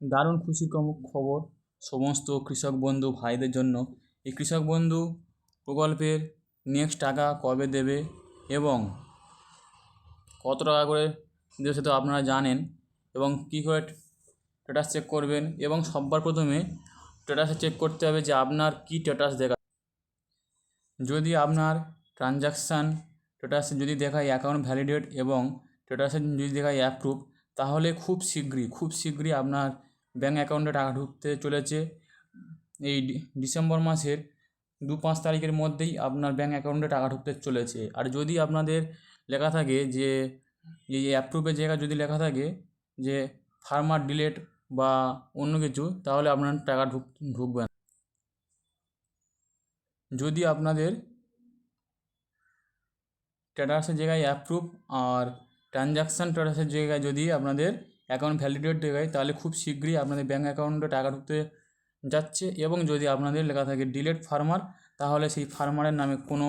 দারুণ খুশির খবর। সমস্ত কৃষক বন্ধু, ভাইদের জন্য এই কৃষক বন্ধু প্রকল্পের নেক্সট টাকা কবে দেবে এবং কত টাকা করে দেবে সেটা আপনারা জানেন এবং কী করে স্ট্যাটাস চেক করবেন এবং সবার প্রথমে স্ট্যাটাসে চেক করতে হবে যে আপনার কী স্ট্যাটাস দেখা যদি আপনার ট্রানজাকশান স্ট্যাটাসে যদি দেখায় অ্যাকাউন্ট ভ্যালিডেট এবং স্ট্যাটাসে যদি দেখায় অ্যাপ্রুভ তাহলে খুব শীঘ্রই খুব শীঘ্রই আপনার ব্যাঙ্ক অ্যাকাউন্টে টাকা ঢুকতে চলেছে। এই ডিসেম্বর মাসের দু পাঁচ তারিখের মধ্যেই আপনার ব্যাঙ্ক অ্যাকাউন্টে টাকা ঢুকতে চলেছে। আর যদি আপনাদের লেখা থাকে যে, এই অ্যাপ্রুভের জায়গায় যদি লেখা থাকে যে ফার্মার ডিলেট বা অন্য কিছু, তাহলে আপনার টাকা ঢুক, ঢুকবে না। যদি আপনাদের স্ট্যাটাসের জায়গায় অ্যাপ্রুভ আর ট্রানজাকশান স্ট্যাটাসের জায়গায় যদি আপনাদের অ্যাকাউন্ট ভ্যালিডেট দেখায় তাহলে খুব শীঘ্রই আপনাদের ব্যাঙ্ক অ্যাকাউন্টে টাকা ঢুকতে যাচ্ছে এবং যদি আপনাদের লেখা থাকে ডিলেট ফার্মার তাহলে সেই ফার্মারের নামে কোনো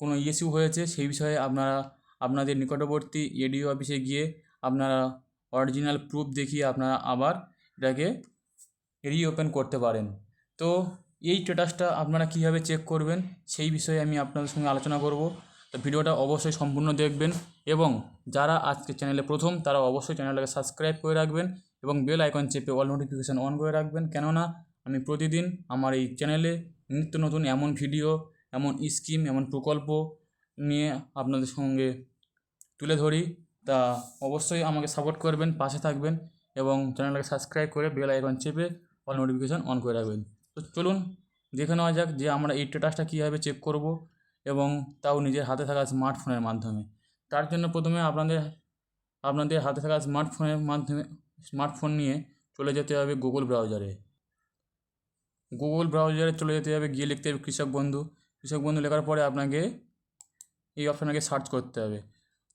কোনো ইস্যু হয়েছে, সেই বিষয়ে আপনারা, আপনাদের নিকটবর্তী এডিও অফিসে গিয়ে আপনারা অরিজিনাল প্রুফ দেখিয়ে আপনারা আবার এটাকে রিওপেন করতে পারেন। তো এই স্ট্যাটাসটা আপনারা কীভাবে চেক করবেন, সেই বিষয়ে আমি আপনাদের সঙ্গে আলোচনা করব। তো ভিডিওটা অবশ্যই সম্পূর্ণ দেখবেন এবং যারা আজকে চ্যানেলে প্রথম, তারা অবশ্যই চ্যানেলটাকে সাবস্ক্রাইব করে রাখবেন এবং বেল আইকন চেপে অল নোটিফিকেশান অন করে রাখবেন। কেননা আমি প্রতিদিন আমার এই চ্যানেলে নিত্য নতুন এমন ভিডিও, এমন স্কিম, এমন প্রকল্প নিয়ে আপনাদের সঙ্গে তুলে ধরি। তা অবশ্যই আমাকে সাপোর্ট করবেন, পাশে থাকবেন এবং চ্যানেলটাকে সাবস্ক্রাইব করে বেল আইকন চেপে অল নোটিফিকেশান অন করে রাখবেন। তো চলুন দেখে নেওয়া যাক যে আমরা এই স্ট্যাটাসটা কীভাবে চেক করব। এবং তাও নিজের হাতে থাকা স্মার্টফোনের মাধ্যমে। তার জন্য প্রথমে আপনাদের আপনাদের হাতে থাকা স্মার্টফোনের মাধ্যমে স্মার্টফোন নিয়ে চলে যেতে হবে গুগল ব্রাউজারে গুগল ব্রাউজারে চলে যেতে হবে, গিয়ে লিখতে হবে কৃষক বন্ধু। কৃষক বন্ধু লেখার পরে আপনাকে এই অপশানটাকে সার্চ করতে হবে।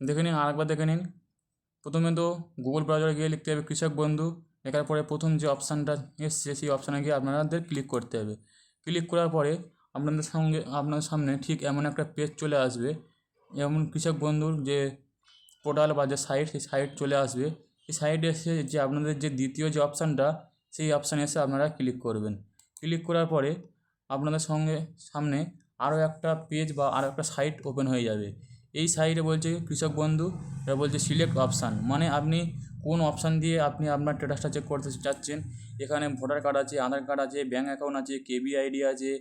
দেখে নিন, আরেকবার দেখে নিন। প্রথমে তো গুগল ব্রাউজারে গিয়ে লিখতে হবে কৃষক বন্ধু। লেখার পরে প্রথম যে অপশানটা এসছে, সেই অপশানে গিয়ে আপনাদের ক্লিক করতে হবে। ক্লিক করার পরে আপনাদের সঙ্গে আপনাদের সামনে ঠিক এমন একটা পেজ চলে আসবে। যেমন কৃষক বন্ধুর যে পোর্টাল বা যে সাইট সেই সাইট চলে আসবে। এই সাইটে এসে যে আপনাদের যে দ্বিতীয় যে অপশানটা সেই অপশানে এসে আপনারা ক্লিক করবেন। ক্লিক করার পরে আপনাদের সঙ্গে সামনে আরও একটা পেজ বা আরও একটা সাইট ওপেন হয়ে যাবে। এই সাইটে বলছে কৃষক বন্ধু এটা বলছে সিলেক্ট অপশান মানে আপনি কোন অপশান দিয়ে আপনি আপনার স্ট্যাটাসটা চেক করতে চাচ্ছেন? এখানে ভোটার কার্ড আছে আধার কার্ড আছে ব্যাঙ্ক অ্যাকাউন্ট আছে কেবি আইডি আছে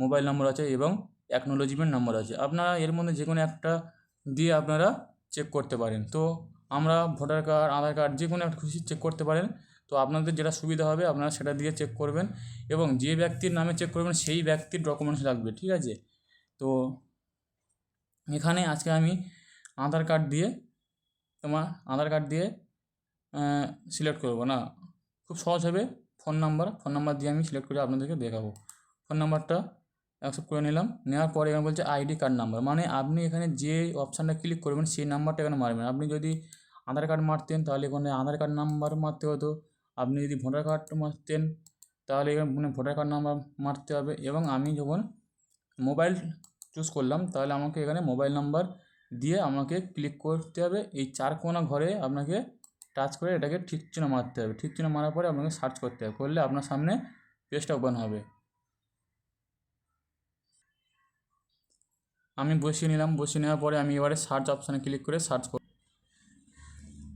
মোবাইল নম্বর আছে এবং অ্যাকনোলজিমেন্ট নম্বর আছে। আপনারা এর মধ্যে যে কোনো একটা দিয়ে আপনারা চেক করতে পারেন। তো আমরা ভোটার কার্ড আধার কার্ড যে কোনো একটা খুশি চেক করতে পারেন। তো আপনাদের যেটা সুবিধা হবে আপনারা সেটা দিয়ে চেক করবেন এবং যে ব্যক্তির নামে চেক করবেন সেই ব্যক্তির ডকুমেন্টস লাগবে, ঠিক আছে? তো এখানে আজকে আমি আধার কার্ড দিয়ে তোমার আধার কার্ড দিয়ে সিলেক্ট করব না। খুব সহজ হবে। ফোন নাম্বার ফোন নাম্বার দিয়ে আমি সিলেক্ট করে আপনাদেরকে দেখাবো। ফোন নাম্বারটা অ্যাকসেপ্ট করে নিলাম। নেওয়ার পরে এখানে বলছে আইডি কার্ড নাম্বার মানে আপনি এখানে যে অপশানটা ক্লিক করবেন সেই নাম্বারটা এখানে মারবেন। আপনি যদি আধার কার্ড মারতেন তাহলে এখানে আধার কার্ড নাম্বার মারতে হতো। আপনি যদি ভোটার কার্ড মারতেন তাহলে এখানে ভোটার কার্ড নাম্বার মারতে হবে এবং আমি যখন মোবাইল চুজ করলাম তাহলে আমাকে এখানে মোবাইল নাম্বার দিয়ে আমাকে ক্লিক করতে হবে। এই চার কোনা ঘরে আপনাকে টাচ করে এটাকে ঠিক চিহ্ন মারতে হবে। ঠিক চিহ্ন মারার পরে আপনাকে সার্চ করতে হবে। করলে আপনার সামনে পেজটা ওপেন হবে। আমি বসিয়ে নিলাম, বসিয়ে নেওয়ার পরে আমি এবারে সার্চ অপশানে ক্লিক করে সার্চ করব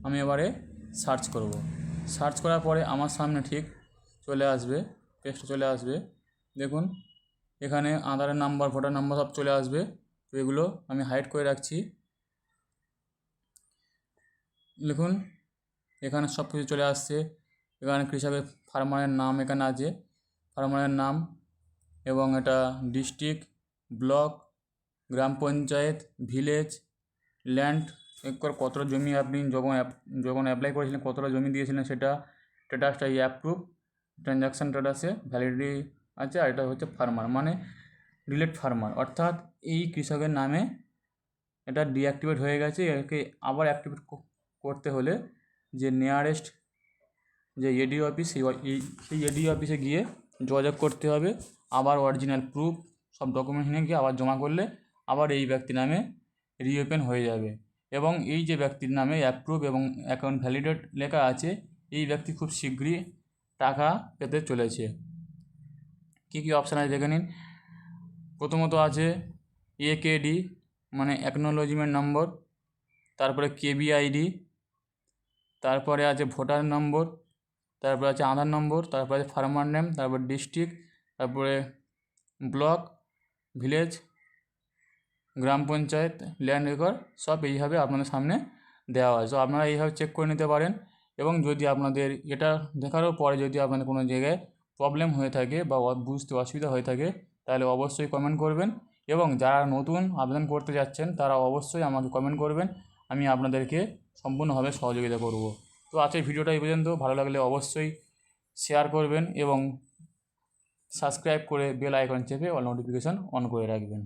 আমি এবারে সার্চ করব। সার্চ করার পরে আমার সামনে ঠিক চলে আসবে পেজটা চলে আসবে। দেখুন, এখানে আধারের নাম্বার ভোটার নাম্বার সব চলে আসবে। তো এগুলো আমি হাইড করে রাখছি। দেখুন এখানে সব কিছু চলে আসছে। এখানে কৃষকের ফার্মারের নাম এখানে আছে? ফার্মারের নাম এবং এটা ডিস্ট্রিক্ট ব্লক গ্রাম পঞ্চায়েত, ভিলেজ, ল্যান্ড কতটা জমি আপনি যখন যখন অ্যাপ্লাই করেছিলেন, কতটা জমি দিয়েছিলেন সেটা স্ট্যাটাসটা এই অ্যাপ্রুভ ট্রানজাকশান স্ট্যাটাসে ভ্যালিডিটি আছে আর এটা হচ্ছে ফার্মার মানে ডিলেট ফার্মার অর্থাৎ এই কৃষকের নামে এটা ডিঅ্যাক্টিভেট হয়ে গেছে, একে আবার অ্যাক্টিভেট করতে হলে যে নিয়ারেস্ট যে এডি অফিস সেই সেই এডি অফিসে গিয়ে যোগাযোগ করতে হবে, আবার অরিজিনাল প্রুফ সব ডকুমেন্টস নিয়ে গিয়ে আবার জমা করলে আবার এই ব্যক্তির নামে রিওপেন হয়ে যাবে। এবং এই যে ব্যক্তির নামে অ্যাপ্রুভ এবং অ্যাকাউন্ট ভ্যালিডেট লেখা আছে, এই ব্যক্তি খুব শীঘ্রই টাকা পেতে চলেছে। কী কী অপশান আছে দেখে নিন। প্রথমত আছে একেডি মানে অ্যাকনোলজিমেন্ট নম্বর তারপরে কেবিআইডি তারপরে আছে ভোটার নম্বর তারপরে আছে আধার নম্বর তারপরে আছে ফার্মার নেম তারপর ডিস্ট্রিক্ট তারপরে ব্লক ভিলেজ গ্রাম পঞ্চায়েত, ল্যান্ড রেকর্ড সব এইভাবে আপনাদের সামনে দেওয়া হয় সো আপনারা এইভাবে চেক করে নিতে পারেন এবং যদি আপনাদের এটা দেখারও পরে যদি আপনাদের কোনো জায়গায় প্রবলেম হয়ে থাকে বা বুঝতে অসুবিধা হয়ে থাকে, তাহলে অবশ্যই কমেন্ট করবেন এবং যারা নতুন আবেদন করতে যাচ্ছেন, তারা অবশ্যই আমাকে কমেন্ট করবেন। আমি আপনাদেরকে সম্পূর্ণভাবে সহযোগিতা করব। তো আজকের ভিডিওটা এই পর্যন্ত। ভালো লাগলে অবশ্যই শেয়ার করবেন এবং সাবস্ক্রাইব করে বেল আইকন চেপে অল নোটিফিকেশন অন করে রাখবেন।